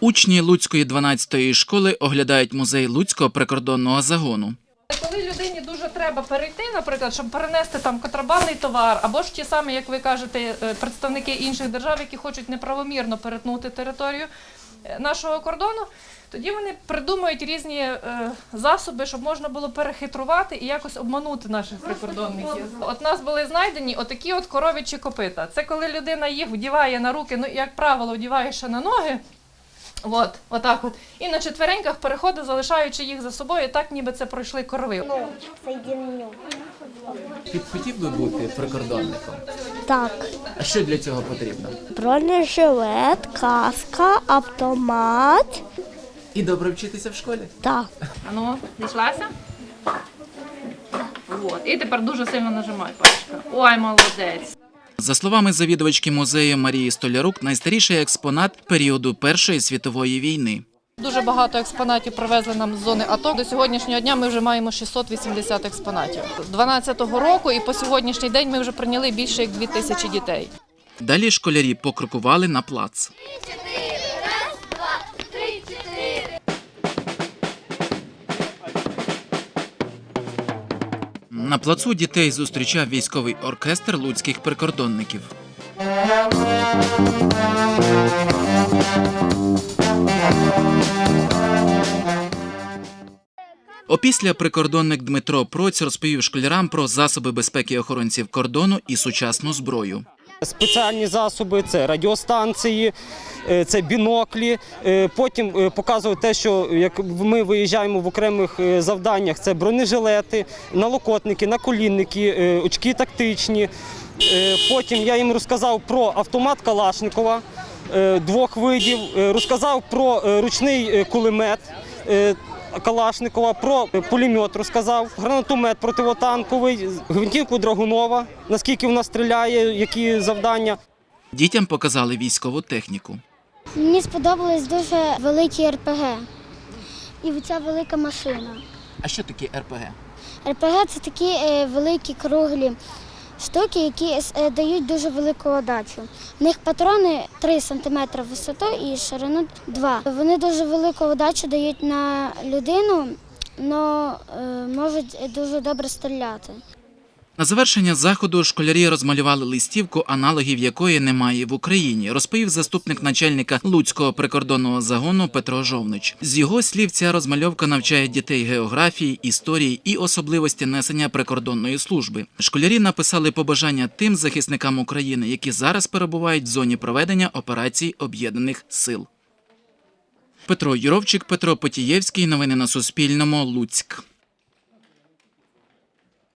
Учні Луцької 12-ї школи оглядають музей Луцького прикордонного загону. Коли людині дуже треба перейти, наприклад, щоб перенести там контрабандний товар, або ж ті самі, як ви кажете, е, представники інших держав, які хочуть неправомірно перетнути територію нашого кордону, тоді вони придумують різні е, засоби, щоб можна було перехитрувати і якось обманути наших прикордонників. От нас були знайдені отакі от коровічі копита. Це коли людина їх вдіває на руки, ну як правило, вдіває ще на ноги. От, отак от. І на четвереньках переходить, залишаючи їх за собою, так ніби це пройшли корови. Соединю. Ти б хотів би бути прикордонником? Так. А що для цього потрібно? Бронежилет, каска, автомат. І добре вчитися в школі. Так. А ну, дійшлася? От. І тепер дуже сильно нажимай пальчика. Ой, молодець. За словами завідувачки музею Марії Столярук, найстаріший експонат періоду Першої світової війни. Дуже багато експонатів привезли нам з зони АТО. До сьогоднішнього дня ми вже маємо 680 експонатів. З 12-го року і по сьогоднішній день ми вже прийняли більше як 2 тисячі дітей. Далі школярі покрокували на плац. На плацу дітей зустрічав військовий оркестр луцьких прикордонників. Опісля прикордонник Дмитро Проць розповів школярам про засоби безпеки охоронців кордону і сучасну зброю. Спеціальні засоби, це радіостанції, е, це біноклі. Е, Потім е, показує те, що як ми виїжджаємо в окремих завданнях, це бронежилети, налокотники, наколінники, очки тактичні. Потім я їм розказав про автомат Калашникова двох видів, е, розказав про е, ручний е, кулемет. е, Калашникова, про пулемет розказав, гранатомет противотанковий, гвинтівку Драгунова, наскільки вона стріляє, які завдання. Дітям показали військову техніку. Мені сподобались дуже великі РПГ. І ця велика машина. А що таке РПГ? РПГ це такі е, великі круглі штуки, які е, дають дуже велику отдачу. В них патрони 3 см висотою і ширину 2. Вони дуже велику отдачу дають на людину, але можуть дуже добре стріляти. На завершення заходу школярі розмалювали листівку, аналогів якої немає в Україні, розповів заступник начальника Луцького прикордонного загону Петро Жовнич. З його слів, ця розмальовка навчає дітей географії, історії і особливості несення прикордонної служби. Школярі написали побажання тим захисникам України, які зараз перебувають в зоні проведення операцій об'єднаних сил. Петро Юровчик, Петро Потієвський. Новини на Суспільному. Луцьк.